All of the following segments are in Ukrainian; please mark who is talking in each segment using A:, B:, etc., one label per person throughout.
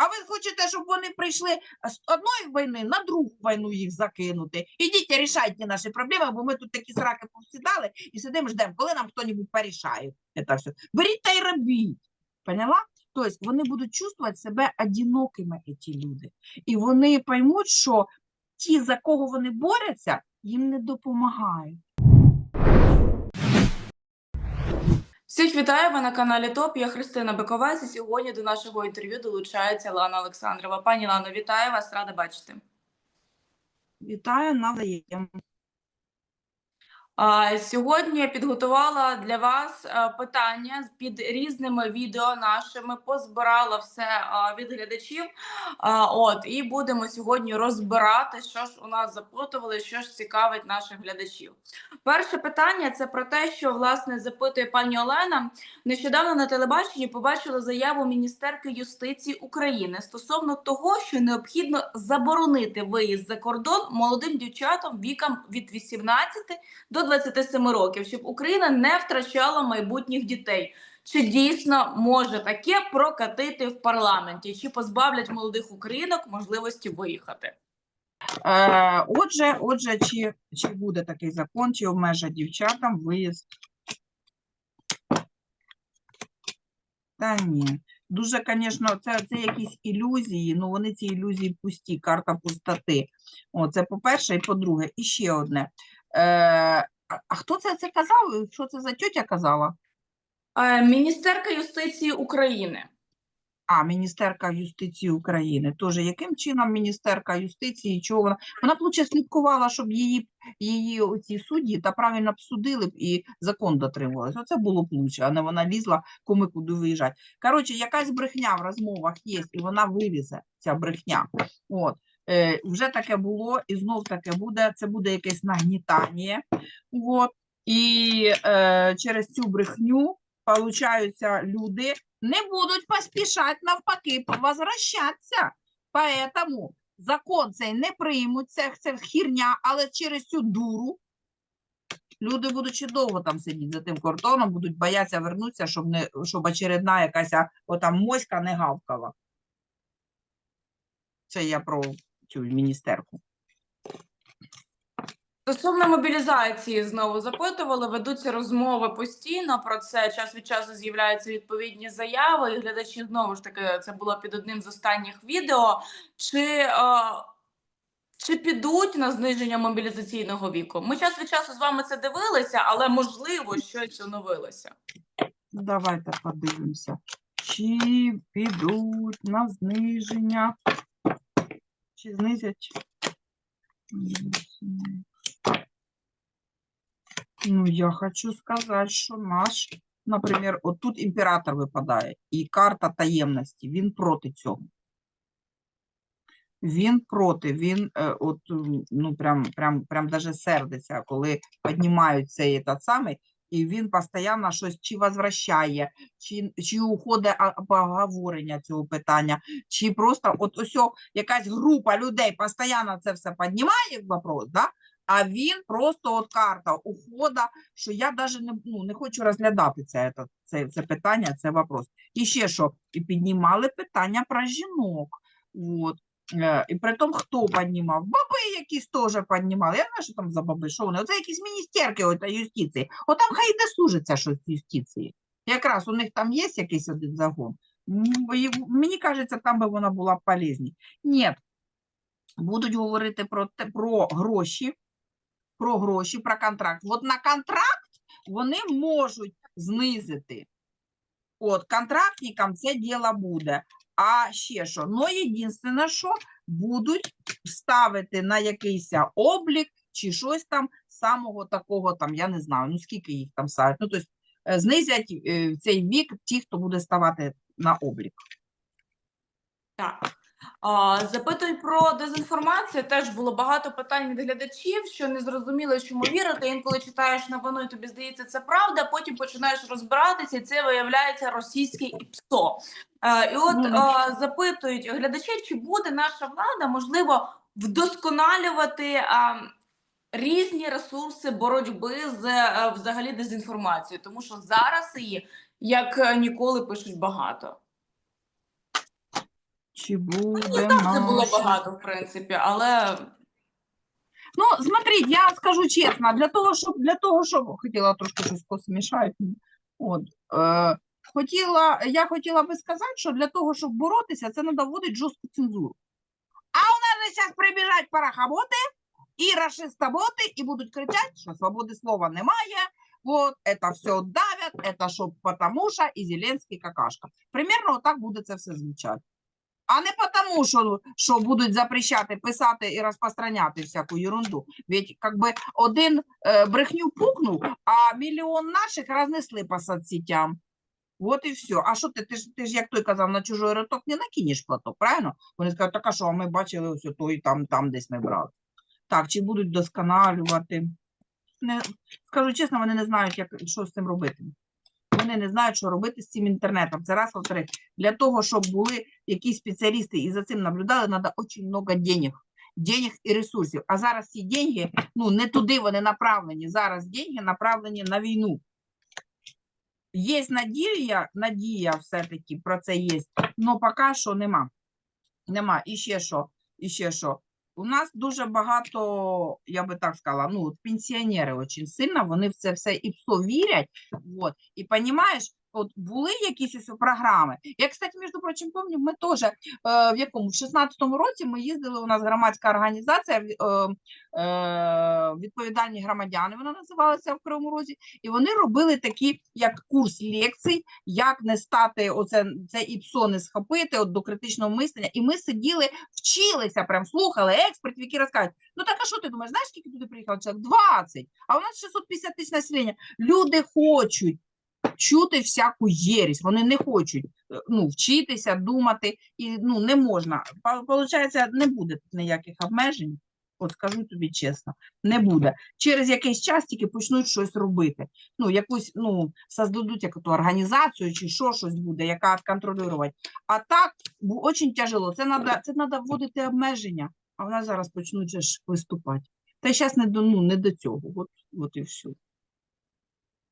A: А ви хочете, щоб вони прийшли з одної війни на другу війну їх закинути? Ідіть, рішайте наші проблеми, бо ми тут такі сраки повсідали і сидимо, ждемо, коли нам хто-небудь порішає. Це все. Беріть та й робіть. Поняла? Тобто вони будуть чувствувати себе одинокими, ці люди. І вони поймуть, що ті, за кого вони борються, їм не допомагають.
B: Всіх вітаю ви на каналі ТОП. Я Христина Биковець. І сьогодні до нашого інтерв'ю долучається Лана Олександрова. Пані Лано, вітаю вас, рада бачити.
A: Вітаю навзаєм.
B: Сьогодні я підготувала для вас питання під різними відео нашими. Позбирала все від глядачів. От і будемо сьогодні розбирати, що ж у нас запитували, що ж цікавить наших глядачів. Перше питання це про те, що власне запитує пані Олена. Нещодавно на телебаченні побачила заяву міністерки юстиції України стосовно того, що необхідно заборонити виїзд за кордон молодим дівчатам віком від 18 до 27 років, щоб Україна не втрачала майбутніх дітей. Чи дійсно може таке прокатити в парламенті? Чи позбавлять молодих українок можливості виїхати?
A: Е, отже, отже, чи, чи буде такий закон, чи обмежать дівчатам виїзд? Та ні. Дуже, звісно, це, це якісь ілюзії, ну вони ці ілюзії пусті, карта пустоти. О, це по-перше, і по-друге, і ще одне. Е, а, хто це, це казав? Що це за тьотя казала?
B: Е, Міністерка юстиції України.
A: А, Міністерка юстиції України. Тоже яким чином Міністерка юстиції, чого вона? Вона б слідкувала, щоб її, її оці судді та правильно б судили б і закон дотримувалися. Оце було б лучше, а не вона лізла, кому куди виїжджати. Коротше, якась брехня в розмовах є, і вона вилізе, ця брехня. От. Е, вже таке було, і знов таке буде. Це буде якесь нагнітання. От. І е, через цю брехню получаються люди, не будуть поспішати навпаки возвращатися. Поэтому закон цей не приймуть, це, це хірня, але через цю дуру люди, будучи довго там сидіти за тим кордоном, будуть боятися вернутися, щоб, не, щоб очередна якась отам моська не гавкала. Це я про цю міністерку.
B: Стосовно мобілізації знову запитували, ведуться розмови постійно про це. Час від часу з'являються відповідні заяви, і глядачі знову ж таки це було під одним з останніх відео. Чи, е, чи підуть на зниження мобілізаційного віку? Ми час від часу з вами це дивилися, але можливо щось оновилося.
A: Давайте подивимося. Чи підуть на зниження? Чи знизять? Ну, я хочу сказати, що наш, наприклад, от тут імператор випадає, і карта таємності, він проти цього. Він проти, він е, от, ну, прям, прям, прям даже сердиться, коли піднімають цей этот самий, і він постійно щось чи возвращає, чи, чи уходить поговорення цього питання, чи просто от ось якась група людей постійно це все піднімає вопрос, да? а він просто от карта ухода, що я навіть не, ну, не хочу розглядати це, це, це питання, це вопрос. І ще що, і піднімали питання про жінок. От. Е, І при тому, хто піднімав? Баби якісь теж піднімали. Я знаю, що там за баби, що вони? Оце якісь міністерки от, юстиції. От там хай не служиться щось юстиції. Якраз у них там є якийсь один загон. Мені кажеться, там би вона була б полезні. Ні, будуть говорити про, те, про гроші, про гроші, про контракт. От на контракт вони можуть знизити. От контрактникам це діло буде. А ще що? Ну, єдине, що будуть ставити на якийсь облік чи щось там самого такого, там, я не знаю, ну скільки їх там ставить. Ну, тобто е, знизять е, цей вік ті, хто буде ставати на облік.
B: Так. Запитують про дезінформацію. Теж було багато питань від глядачів, що не зрозуміло, чому вірити. Інколи читаєш новину, і тобі здається, це правда. Потім починаєш розбиратися, і це виявляється російське ІПСО. І от запитують глядачі, чи буде наша влада можливо вдосконалювати. Різні ресурси боротьби з е, взагалі дезінформацією, тому що зараз її як е, ніколи пишуть багато.
A: Чи Чи буде
B: Це було багато, в принципі, але
A: Ну, смотрите, я скажу чесно, для того, щоб для того, щоб хотіла трошки щось посмішати. От е, хотіла, я хотіла би сказати, що для того, щоб боротися, це треба вводити жорстку цензуру. А у нас же зараз прибіжать парахоботи і расистоботи, і будуть кричати, що свободи слова немає. Вот, это все давят, это що потому що і Зеленський какашка. Примерно отак буде це все звучати. А не потому, що, що будуть запрещати писати і розпространяти всяку ерунду. Ведь как би один е, брехню пукнув, а мільйон наших рознесли по соцсетям. От і все. А що ти, ти ж, ти ж, як той казав, на чужой роток не накинеш платок, правильно? Вони скажуть, так а що, а ми бачили ось той, там, там десь ми брали. Так, чи будуть досконалювати? Не, скажу чесно, вони не знають, як, що з цим робити. Вони не знають, що робити з цим інтернетом. Це раз, во-вторых, для того, щоб були якісь спеціалісти і за цим наблюдали, треба дуже багато денег. Денег і ресурсів. А зараз ці деньги, ну не туди вони направлені. Зараз деньги направлені на війну. Є надія, надія все-таки про це є, але поки що нема. Нема. І ще що, і ще що. У нас дуже багато, я би так сказала, ну, от пенсіонери дуже сильно, вони в це все і псо вірять. Вот. І розумієш, от були якісь ось програми. Я, кстати, між прочим, пам'ятаю, ми теж е, в якому в 16-му році ми їздили. У нас громадська організація е, е, відповідальні громадяни. Вона називалася в Кривому Розі, і вони робили такі, як курс лекцій, як не стати оце це ІПСО не схопити от до критичного мислення. І ми сиділи, вчилися, прям слухали експертів, які розказують. Ну так а що ти думаєш? Знаєш, скільки туди приїхало? Чоловік? 20. А у нас 650 тисяч населення. Люди хочуть чути всяку єрість. Вони не хочуть е, ну, вчитися, думати, і ну, не можна. Получається, не буде ніяких обмежень. От скажу тобі чесно, не буде. Через якийсь час тільки почнуть щось робити. Ну, якусь, ну, создадуть якусь організацію чи що щось буде, яка контролювати. А так, дуже тяжело. Це треба це вводити обмеження, а в нас зараз почнуть виступати. Та зараз не до, ну, не до цього. От, от і все.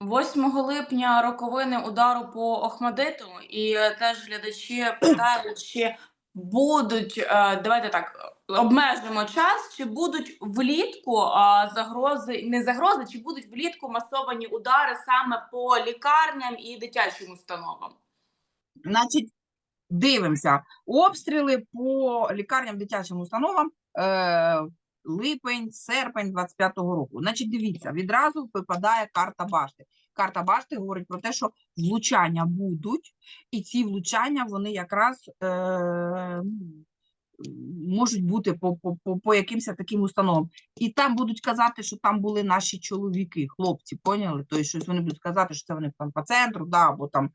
B: 8 липня роковини удару по Охмадиту, і е, теж глядачі питають, чи будуть е, давайте так обмежимо час, чи будуть влітку загрози, не загрози, чи будуть влітку масовані удари саме по лікарням і дитячим установам.
A: Значить, дивимося. Обстріли по лікарням, дитячим установам е, липень, серпень 25-го року. Значить, дивіться, відразу випадає карта башти. Карта башти говорить про те, що влучання будуть, і ці влучання вони якраз е, можуть бути по, по, по, по якимось таким установам. І там будуть казати, що там були наші чоловіки, хлопці, поняли? Тобто щось вони будуть казати, що це вони там по центру, да, або там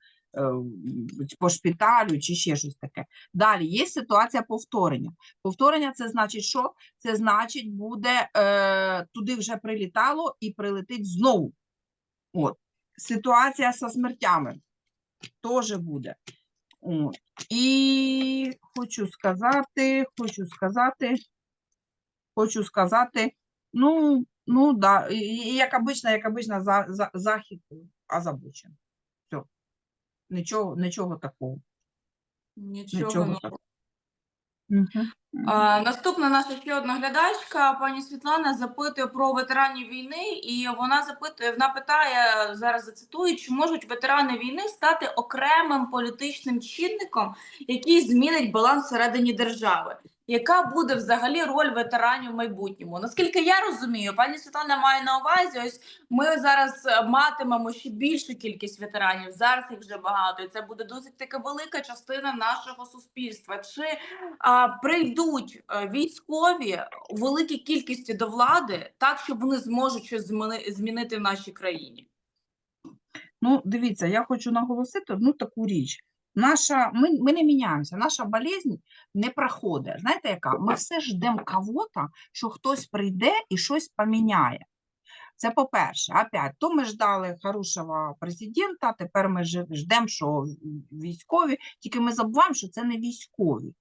A: по шпиталю чи ще щось таке. Далі є ситуація повторення. Повторення це значить, що? Це значить, буде е, туди вже прилітало і прилетить знову. От. Ситуація зі смертями теж буде. От. І хочу сказати, хочу сказати, хочу сказати, ну, ну да, як обично, як обично, за, за, захід озабочений. Нічого, нічого такого.
B: Нічого,
A: Нічого
B: нового.
A: такого. Угу.
B: А, наступна наша ще одна глядачка, пані Світлана, запитує про ветеранів війни, і вона запитує, вона питає зараз зацитую, чи можуть ветерани війни стати окремим політичним чинником, який змінить баланс всередині держави. Яка буде взагалі роль ветеранів в майбутньому? Наскільки я розумію, пані Світлана має на увазі, ось ми зараз матимемо ще більшу кількість ветеранів. Зараз їх вже багато, і це буде досить така велика частина нашого суспільства. Чи а, прийдуть е, військові у великій кількості до влади, так щоб вони зможуть щось зміни- змінити в нашій країні?
A: Ну, дивіться, я хочу наголосити одну таку річ. Наша, ми, ми не міняємося, наша болезнь не проходить. Знаєте, яка? Ми все ждемо кого-то, що хтось прийде і щось поміняє. Це по-перше, опять, то ми ждали хорошого президента, тепер ми ждемо, що військові, тільки ми забуваємо, що це не військові.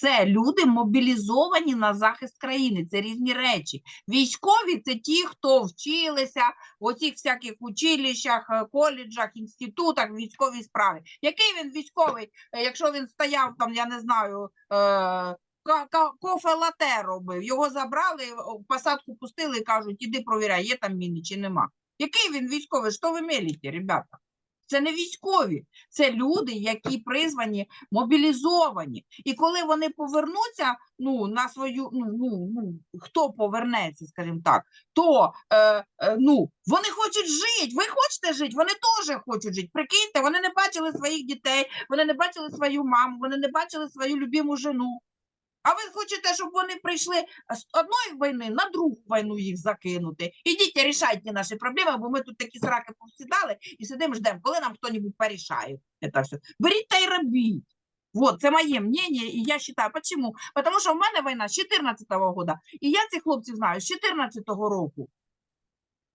A: Це люди мобілізовані на захист країни. Це різні речі. Військові це ті, хто вчилися в оцих всяких училищах, е, коледжах, інститутах, військовій справі. Який він військовий, е, якщо він стояв там, я не знаю, е, кофе лате робив, його забрали, посадку пустили і кажуть, іди провіряй, є там міни чи нема. Який він військовий? Що ви мелите, ребята? Це не військові, це люди, які призвані мобілізовані. І коли вони повернуться, ну на свою, ну, ну, ну хто повернеться, скажімо так, то е, е, ну вони хочуть жити. Ви хочете жити? Вони теж хочуть жити. Прикиньте, вони не бачили своїх дітей, вони не бачили свою маму, вони не бачили свою любиму жену. А ви хочете, щоб вони прийшли з одної війни на другу війну їх закинути. Ідіть, рішайте наші проблеми, бо ми тут такі сраки повсідали і сидимо, ждемо, коли нам хтось порішає. Це все. Беріть та й робіть. Вот, це моє мнение, і я вважаю, почему? Потому що в мене війна з 14-го года, і я цих хлопців знаю з 14-го року.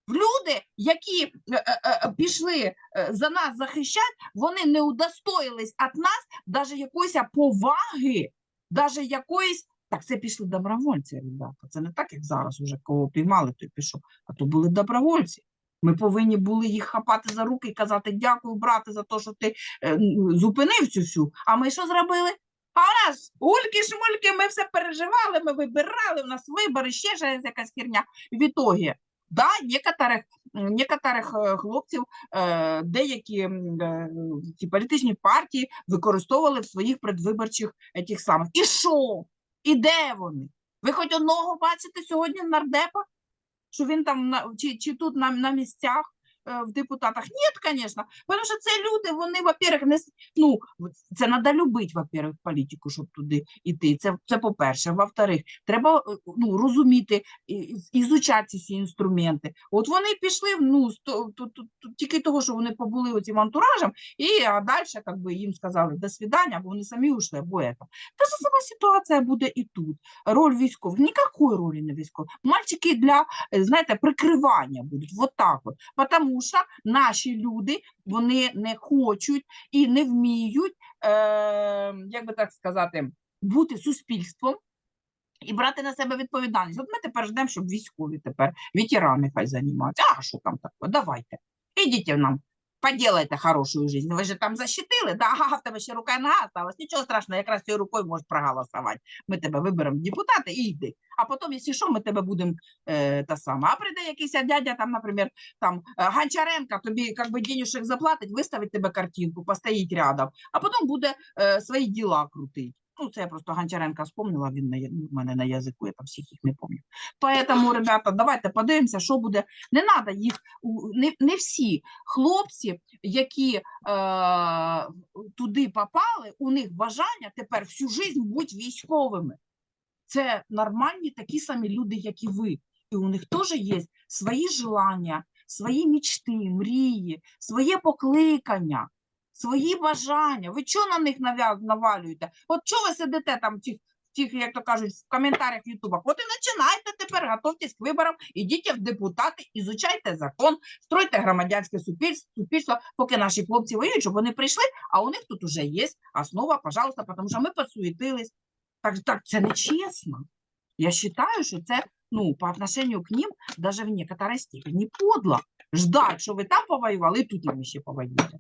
A: Люди, які е, е, е, пішли е, за нас захищати, вони не удостоїлись від нас навіть якоїсь поваги, навіть якоїсь. Так, це пішли добровольці, ребята. Це не так, як зараз уже кого піймали, той пішов. А то були добровольці. Ми повинні були їх хапати за руки і казати дякую, брате, за те, що ти е, зупинив цю всю. А ми що зробили? А у нас ульки-шмульки, ми все переживали, ми вибирали, у нас вибори, ще щось якась херня. В ітогі, да, некоторих, некоторих е, хлопців е, деякі ці політичні партії використовували в своїх предвиборчих тих самих. І що? І де вони? Ви хоч одного бачите сьогодні нардепа? Що він там чи, чи тут на, на місцях в депутатах? Ні, звісно. Тому що це люди, вони, во-первых, не с- ну, в- це треба любити, во-первых, політику, щоб туди йти. Це, це по-перше. Во-вторых, треба е, ну, розуміти, і- і- ізучати ці всі інструменти. От вони пішли ну, з то- то- то- то- тільки того, що вони побули оцим антуражем, і а далі как би, їм сказали до свидання, бо вони самі ушли, або це. Та ж сама ситуація буде і тут. Роль військових. Ніякої ролі не військових. Мальчики для, е, знаєте, прикривання будуть. Вот так от. тому наші люди, вони не хочуть і не вміють, е, як би так сказати, бути суспільством. І брати на себе відповідальність. От ми тепер ждемо, щоб військові тепер, ветерани хай займаються. А що там таке? Давайте. Ідіть нам, поділайте хорошу життя. Ви ж там защитили, да? в тебе ще рука і нога осталась. Нічого страшного, якраз цією рукою можеш проголосувати. Ми тебе виберемо в депутати і йди. А потім, якщо що, ми тебе будемо е, та сама. А прийде якийсь дядя, там, наприклад, там е, Гончаренко, тобі как би денежек заплатить, виставить тебе картинку, постоїть рядом, а потім буде е, свої діла крутить. Ну, це я просто Гончаренка вспомнила, він на, ну, в мене на язику, я там всіх їх не пам'ятаю. Поэтому, ребята, давайте подивимося, що буде. Не треба їх, не, не всі хлопці, які е, туди попали, у них бажання тепер всю життя бути військовими. Це нормальні такі самі люди, як і ви. І у них теж є свої желання, свої мічти, мрії, своє покликання, свої бажання. Ви чого на них навалюєте? От чого ви сидите там тих, тих, як то кажуть, в коментарях в? От і починайте тепер, готуйтесь к виборам, ідіть в депутати, ізучайте закон, стройте громадянське суспільство, поки наші хлопці воюють, щоб вони прийшли, а у них тут уже є основа, пожалуйста, тому що ми посуетились. Так, так це нечесно. Я считаю, що це ну, по отношению к ним даже в некоторой степени подло. Ждать, що ви там повоювали, і тут нам ще повоюєте.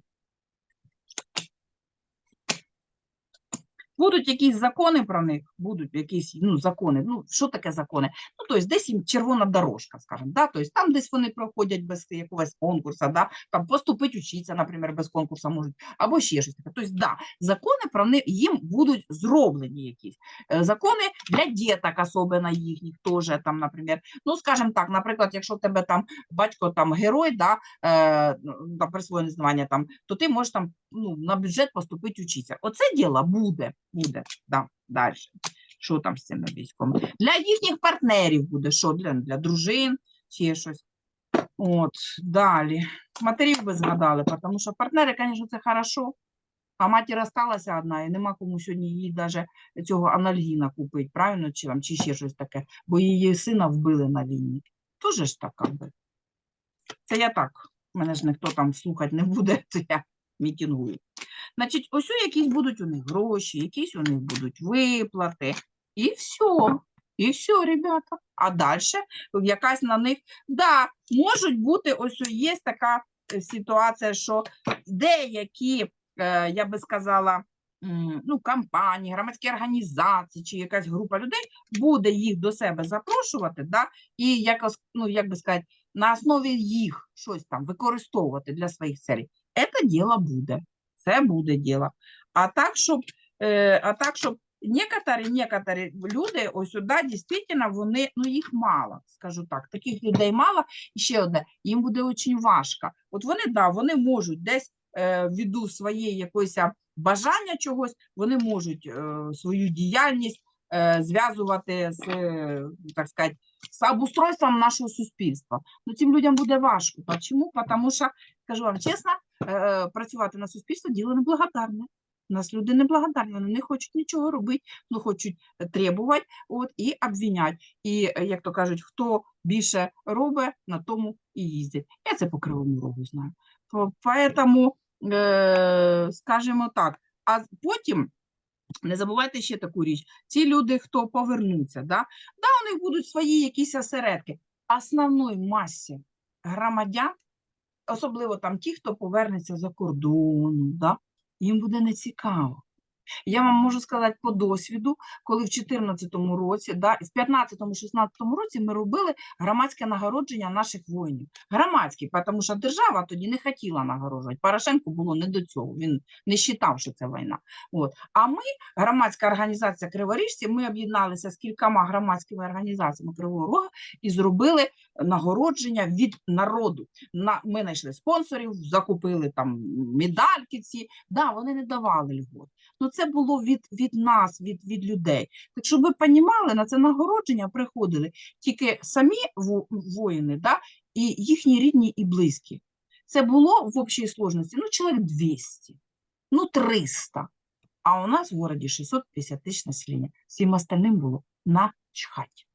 A: Будуть якісь закони про них, будуть якісь ну, закони. Ну, що таке закони? Ну, тобто десь їм червона дорожка, скажімо, да? тобто там десь вони проходять без якогось конкурсу, да? там поступити учитися, наприклад, без конкурсу можуть, або ще щось таке. Тобто, да, закони про них їм будуть зроблені якісь. Е, Закони для діток, особливо їхніх, теж там, наприклад, ну, скажімо так, наприклад, якщо в тебе там батько там герой, да, е, ну, там присвоєне звання, там, то ти можеш там ну, на бюджет поступити учитися. Оце діло буде, буде, да, далі. Що там з цими військовими? Для їхніх партнерів буде, що для, для дружин, ще щось. От, далі. Матерів би згадали, тому що партнери, звісно, це хорошо, а матір осталася одна, і нема кому сьогодні їй навіть цього анальгіна купити, правильно, чи, там, чи ще щось таке, бо її сина вбили на війні. Тоже ж так, би. Це я так. Мене ж ніхто там слухати не буде, то я мітингують. Значить, ось якісь будуть у них гроші, якісь у них будуть виплати, і все. І все, ребята. А далі якась на них, да, можуть бути, ось є така е, ситуація, що деякі, е, я би сказала, ну, компанії, громадські організації чи якась група людей буде їх до себе запрошувати, да, і якось, ну, як би сказати, на основі їх щось там використовувати для своїх целей. Це діло буде. Це буде діло. А так, щоб, е, а так, щоб некоторі, некоторі люди, ось сюди дійсно вони, ну їх мало, скажу так, таких людей мало. І ще одне, їм буде дуже важко. От вони, да, вони можуть десь е, ввиду своєї якоїсь бажання чогось, вони можуть е, свою діяльність е, зв'язувати з, так сказати, з обустройством нашого суспільства. Ну, цим людям буде важко. Чому? Тому що, скажу вам чесно, е, працювати на суспільство діло неблагодарне. У нас люди неблагодарні, вони не хочуть нічого робити, ну хочуть е, требувати от, і обвинять. І, е, як то кажуть, хто більше робить, на тому і їздять. Я це по кривому рогу знаю. По- Поэтому, е, скажімо так, а потім не забувайте ще таку річ: ці люди, хто повернуться, да, да, у них будуть свої якісь осередки. Основної масі громадян, особливо там ті, хто повернеться за кордону, да, їм буде нецікаво. Я вам можу сказати по досвіду, коли в 2014 році, да, в 2015-2016 році ми робили громадське нагородження наших воїнів. Громадське, тому що держава тоді не хотіла нагороджувати. Порошенку було не до цього. Він не вважав, що це війна. От. А ми, громадська організація Криворіжці, ми об'єдналися з кількома громадськими організаціями Кривого Рога і зробили нагородження від народу. На, ми знайшли спонсорів, закупили там медальки ці. Да, вони не давали льгот. Ну це було від, від нас, від, від людей. Так щоб ви розуміли, на це нагородження приходили тільки самі во- воїни, да, і їхні рідні і близькі. Це було в общій сложності ну, чоловік 200, ну 300. А у нас в городі 650 тисяч населення. Всім остальним було начхать.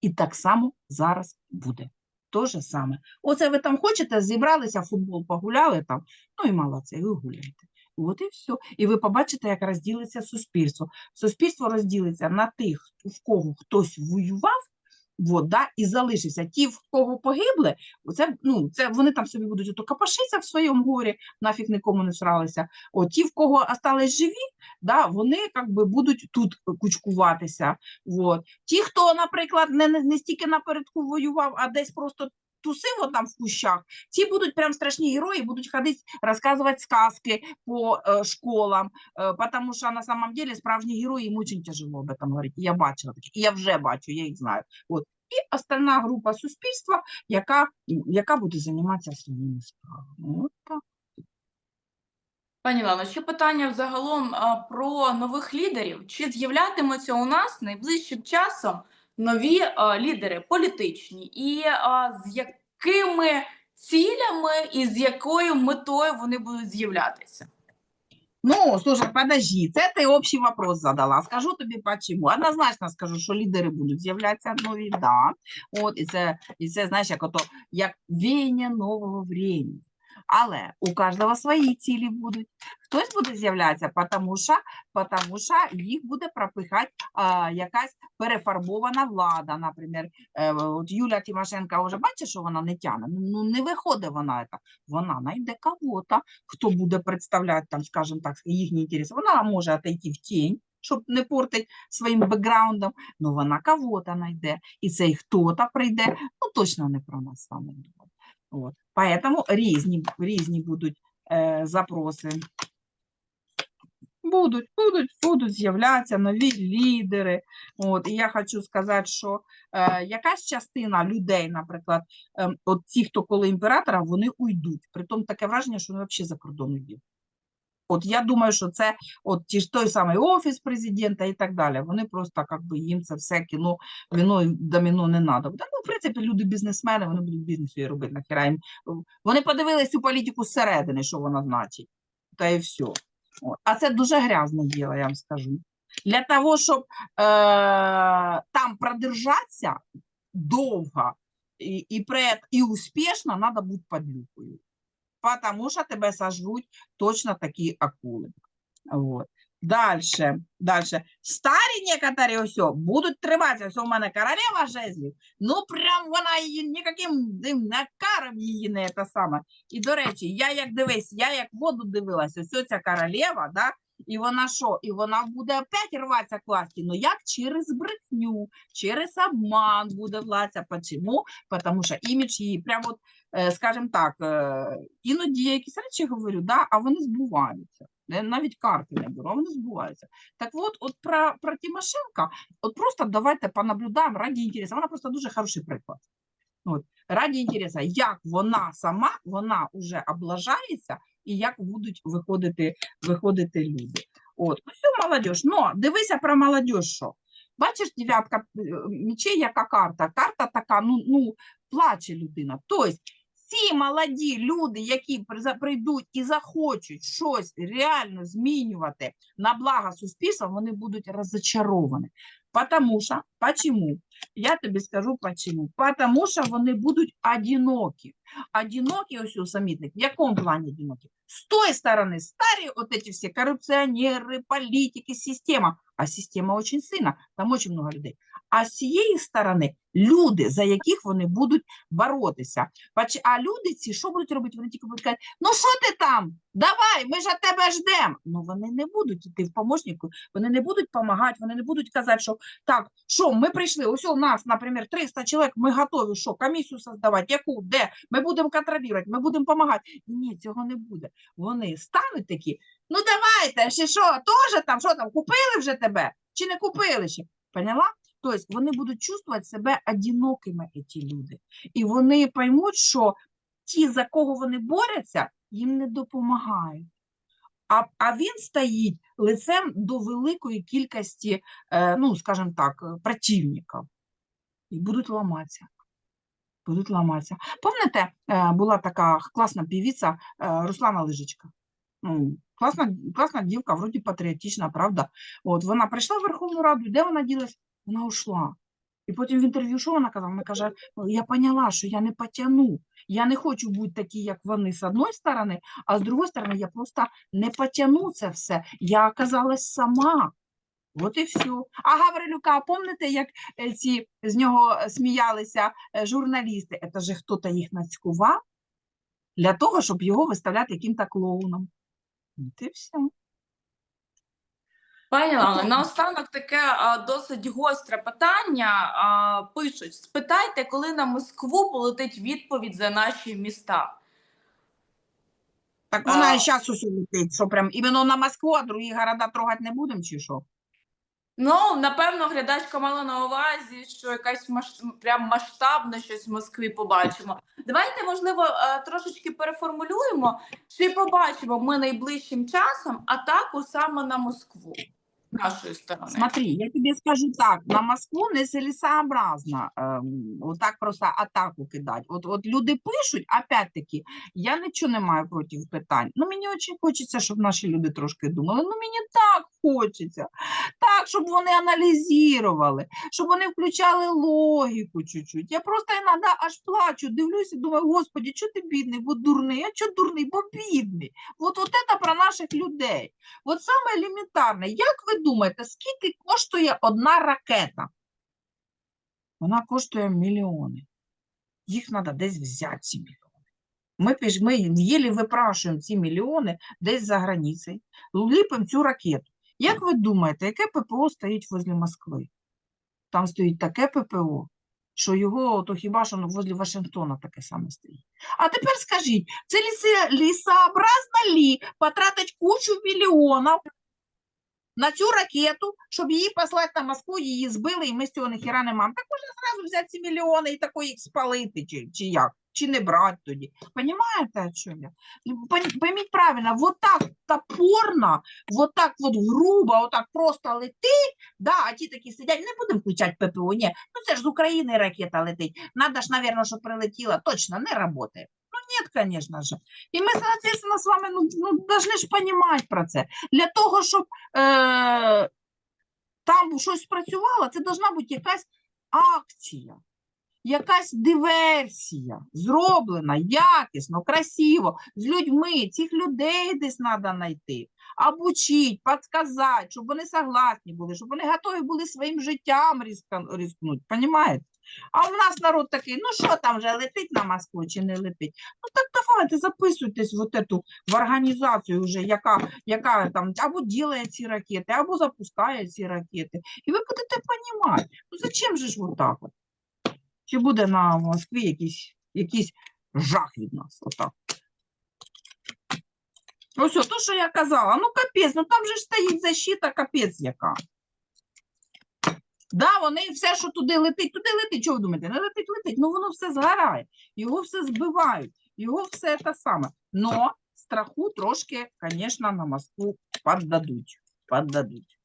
A: І так само зараз буде. То же саме. Оце ви там хочете, зібралися, футбол погуляли там, ну і молодці, ви гуляєте. От і все. І ви побачите, як розділиться суспільство. Суспільство розділиться на тих, в кого хтось воював, от, да, і залишився. Ті, в кого погибли, це, ну, це вони там собі будуть ото копошитися в своєму горі, нафіг нікому не сралися. От ті, в кого остались живі, да, вони как би, будуть тут кучкуватися. От. Ті, хто, наприклад, не, не стільки напередку воював, а десь просто тусив от там в кущах, ті будуть прям страшні герої, будуть ходити розказувати сказки по е, школам, е, тому що на самом деле справжні герої їм дуже тяжело об этом говорити. Я бачила таке, я вже бачу, я їх знаю. От. І остальна група суспільства, яка, яка буде займатися своїми справами. От.
B: Пані Лано, ще питання взагалом про нових лідерів. Чи з'являтимуться у нас найближчим часом нові а, лідери політичні, і а, з якими цілями і з якою метою вони будуть з'являтися?
A: Ну, слушай, подожди, це ти общий вопрос задала. Скажу тобі почему. Однозначно скажу, що лідери будуть з'являтися нові, да. От, і це, і це, знаєш, як ото, як веяння нового времени. Але у кожного свої цілі будуть. Хтось буде з'являтися, тому що, потому що їх буде пропихати а, якась перефарбована влада. Наприклад, е, от Юля Тимошенко вже бачить, що вона не тягне. Ну не виходить вона. це. Вона знайде кого-то, хто буде представляти там, скажімо так, їхні інтереси. Вона може отойти в тінь, щоб не портити своїм бекграундом, але вона кого-то знайде. І цей хто-то прийде, ну точно не про нас вами думає. От. Поэтому різні, різні будуть е, запроси. Будуть, будуть, будуть з'являтися нові лідери. От, і я хочу сказати, що е, якась частина людей, наприклад, е, от ті, хто коли імператора, вони уйдуть. Притом таке враження, що вони взагалі за кордон йдуть. От я думаю, що це от ті ж той самий офіс президента і так далі. Вони просто как би їм це все кіно, віно і доміно не треба. Ну, в принципі, люди бізнесмени, вони будуть бізнес свій робити нахіра їм. Вони подивились цю політику зсередини, що вона значить. Та і все. От. А це дуже грязне діло, я вам скажу. Для того, щоб е, там продержатися довго і, і, пред, і успішно, треба бути падлюкою. Потому що тебе сожруть точно такі акули. Вот. Дальше, дальше. Старі некоторі ось будуть триматися. Ось у мене королева жезлів. Ну, прям вона її ніяким накаром її не те саме. І до речі, я як дивись, я як воду дивилася, ось ця королева, да, і вона що? І вона буде опять рватися к власті. Ну як через брехню, через обман буде властя. Почему? Потому що імідж її прям от, скажімо так, е, іноді я якісь речі говорю, да, а вони збуваються. Навіть карти не беру, вони збуваються. Так от, от про, про Тимошенка, от просто давайте понаблюдаємо раді інтересу. Вона просто дуже хороший приклад. От, раді інтересу, як вона сама, вона вже облажається, і як будуть виходити, виходити люди. От, все, молодіж. Ну, дивися про молодіж, що. Бачиш, дев'ятка е, мечей, яка карта? Карта така, ну, ну плаче людина. Тобто, ці молоді люди, які при- прийдуть і захочуть щось реально змінювати на благо суспільства, вони будуть розочаровані. Тому що, почему? Я тобі скажу почему. Потому що вони будуть одинокі. Одинокі ось у самітник. В якому плані одинокі? З тої сторони старі от эти всі корупціонери, політики, система. А система очень сильна, там очень много людей. А з цієї сторони люди, за яких вони будуть боротися. А люди ці що будуть робити? Вони тільки будуть казати, ну що ти там? Давай, ми ж от тебе ждемо. Ну вони не будуть йти в помощнику, вони не будуть допомагати, вони не будуть казати, що так, що ми прийшли, ось у нас, наприклад, 300 чоловік, ми готові, що, комісію создавати, яку, де, ми будемо контролювати, ми будемо допомагати. Ні, цього не буде. Вони стануть такі, ну давайте, ще що, теж там, що там, купили вже тебе? Чи не купили ще? Поняла? Тобто вони будуть чувствувати себе одинокими, ці люди. І вони поймуть, що ті, за кого вони борються, їм не допомагають. А, а він стоїть лицем до великої кількості, е, ну, скажімо так, е, противників. І будуть ламатися. Будуть ламатися. Пам'ятаєте, е, була така класна півіця Руслана Лежичка. Ну, класна, класна дівка, вроді патріотична, правда. От, вона прийшла в Верховну Раду, де вона ділась? Вона ушла. І потім в інтерв'ю, що вона казала? Вона каже, «Ну, я поняла, що я не потягну. Я не хочу бути такий, як вони, з одної сторони, а з другої сторони, я просто не потягну це все. Я оказалась сама. От і все. А Гаврилюка, пам'ятаєте, як е, ці з нього е, сміялися е, журналісти? Це же хто-то їх нацькував для того, щоб його виставляти яким-то клоуном. От і все.
B: Пані Лано, наостанок таке а, досить гостре питання. А, пишуть: спитайте, коли на Москву полетить відповідь за наші міста.
A: Так вона і зараз усе летить, що прям іменно на Москву, а другі города трогати не будемо, чи що?
B: Ну, напевно, глядачка мала на увазі, що якась маш... прям масштабне щось в Москві побачимо. Давайте, можливо, е, трошечки переформулюємо, чи побачимо ми найближчим часом атаку саме на Москву з нашої сторони.
A: Смотри, я тебе скажу так, на Москву нецелесообразно ем, отак просто атаку кидати. От, от люди пишуть, опять-таки, я нічого не маю проти питань. Ну, мені дуже хочеться, щоб наші люди трошки думали, ну, мені так хочеться, так, щоб вони аналізували, щоб вони включали логіку чуть-чуть. Я просто іноді аж плачу, дивлюся, думаю, господи, чого ти бідний, бо дурний, а чого дурний, бо бідний. От, от це про наших людей. От саме елементарне, як ви думаєте, скільки коштує одна ракета? Вона коштує мільйони. Їх треба десь взяти, ці мільйони. Ми, піш, ми єлі випрашуємо ці мільйони десь за границею, ліпимо цю ракету. Як ви думаєте, яке ППО стоїть возле Москви? Там стоїть таке ППО, що його, то хіба що ну, возле Вашингтона таке саме стоїть. А тепер скажіть, це лісообразно лі потратить кучу мільйонів на цю ракету, щоб її послати на Москву, її збили, і ми з цього ніхіра не маємо. Так можна зразу взяти ці мільйони і тако їх спалити, чи, чи як? Чи не брати тоді. Понімаєте, о чому я? Пойміть правильно, вот так топорно, вот так вот грубо, вот так просто летить, да, а ті такі сидять, не будемо включати ППО, ні, ну це ж з України ракета летить, надо ж, наверное, щоб прилетіла, точно, не работает. Нет, конечно же. І ми, соответственно, з вами, ну, ну должны ж понимать про це. Для того, щоб е, там щось спрацювало, це должна бути якась акція. якась диверсія зроблена якісно, красиво, з людьми. Цих людей десь треба знайти, обучити, підказати, щоб вони согласні були, щоб вони готові були своїм життям ризика- ризикнути. А в нас народ такий, ну що там вже летить на Москву чи не летить? Ну так давайте записуйтесь в, эту, в організацію, вже, яка, яка там або ділає ці ракети, або запускає ці ракети. І ви будете розуміти, ну зачем же ж вот так от? Чи буде на Москві якийсь, якийсь жах від нас? Отак. Ось, то, що я казала, ну капець, ну там же ж стоїть защита, капець яка. Да, вони все, що туди летить, туди летить. Чого ви думаєте? Не летить, летить. Ну воно все згорає, його все збивають, його все те саме. Но страху трошки, звісно, на Москву піддадуть. піддадуть.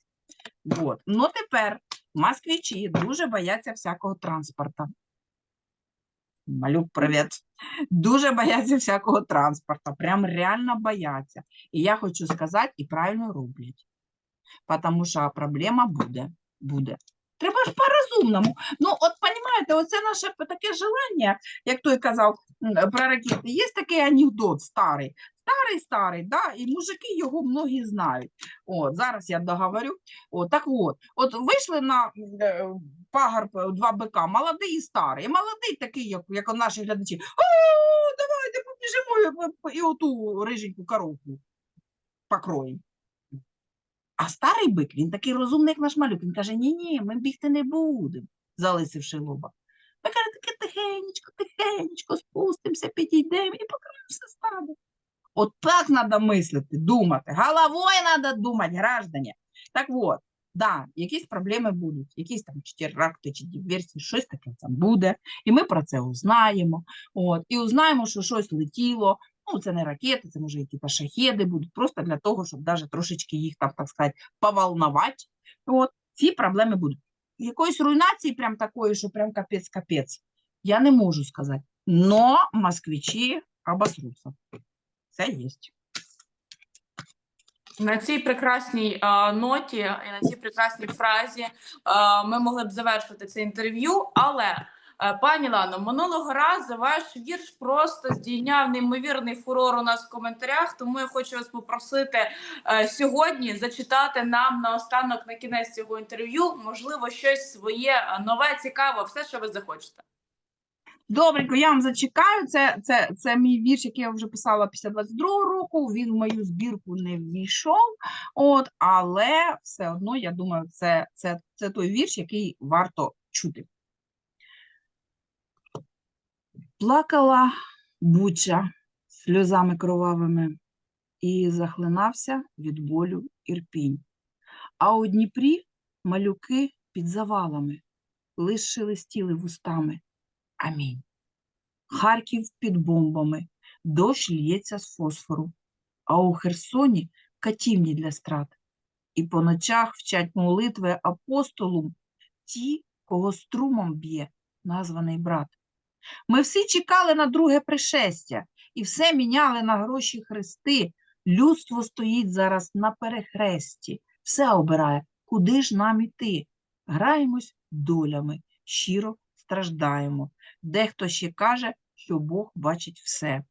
A: Вот. Ну тепер москвичі дуже бояться всякого транспорту. Малюк, привіт. Дуже бояться всякого транспорту. Прям реально бояться. І я хочу сказати, і правильно роблять. Тому що проблема буде. буде. Треба ж по-розумному. Ну, от розумієте, оце наше таке желання, як той казав про ракети. Є такий анекдот старий. Старий, старий, да, і мужики його многі знають. От, зараз я договорю. От, так от, от вийшли на е, пагорб е, два бика, молодий і старий. І молодий такий, як, як наші глядачі. О, давайте побіжимо і- оту риженьку коровку покроємо. А старий бик, він такий розумний, як наш малюк. Він каже: ні, ні, ми бігти не будемо, залисивши лоба. Ми каже, таке тихенечко, тихенечко, спустимося, підійдемо і покроємо все стадо. От так треба мислити, думати. Головою треба думати, граждані. Так от, да, якісь проблеми будуть, якісь там теракти, чи диверсії, щось таке там буде. І ми про це узнаємо. От, і узнаємо, що щось летіло. Ну, це не ракети, це може якісь шахеди будуть, просто для того, щоб даже трошечки їх там, так сказати, поволновати. От, ці проблеми будуть. Якоїсь руйнації прям такої, що прям капець-капець, я не можу сказати. Но москвичі обосруться. Це є.
B: На цій прекрасній а, ноті і на цій прекрасній фразі а, ми могли б завершити це інтерв'ю. Але пані Лано, минулого разу ваш вірш просто здійняв неймовірний фурор у нас в коментарях. Тому я хочу вас попросити е, сьогодні зачитати нам наостанок на кінець цього інтерв'ю. Можливо, щось своє е, нове, цікаве, все, що ви захочете.
A: Добренько, я вам зачекаю. Це, це, це мій вірш, який я вже писала після 22-го року. Він в мою збірку не ввійшов. От, але все одно, я думаю, це, це, це той вірш, який варто чути. Плакала буча сльозами кровавими і захлинався від болю ірпінь. А у Дніпрі малюки під завалами лиш шелестіли вустами. Амінь. Харків під бомбами, дощ лється з фосфору, а у Херсоні катівні для страт. І по ночах вчать молитви апостолум ті, кого струмом б'є названий брат. Ми всі чекали на друге пришестя і все міняли на гроші хрести. Людство стоїть зараз на перехресті, все обирає, куди ж нам іти. Граємось долями, щиро страждаємо. Дехто ще каже, що Бог бачить все.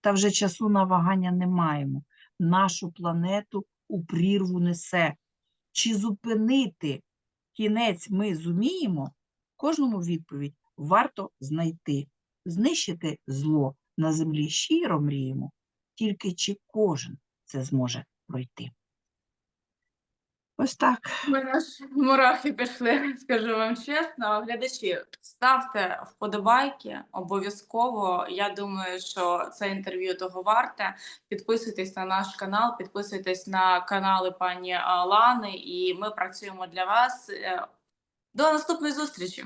A: Та вже часу на вагання не маємо. Нашу планету у прірву несе. Чи зупинити кінець ми зуміємо? Кожному відповідь варто знайти. Знищити зло на землі щиро мріємо, тільки чи кожен це зможе пройти. Ось так.
B: Мене ж мурахи пішли, скажу вам чесно. Глядачі, ставте вподобайки обов'язково. Я думаю, що це інтерв'ю того варте. Підписуйтесь на наш канал, підписуйтесь на канали пані Лани, і ми працюємо для вас. Е, До наступної зустрічі.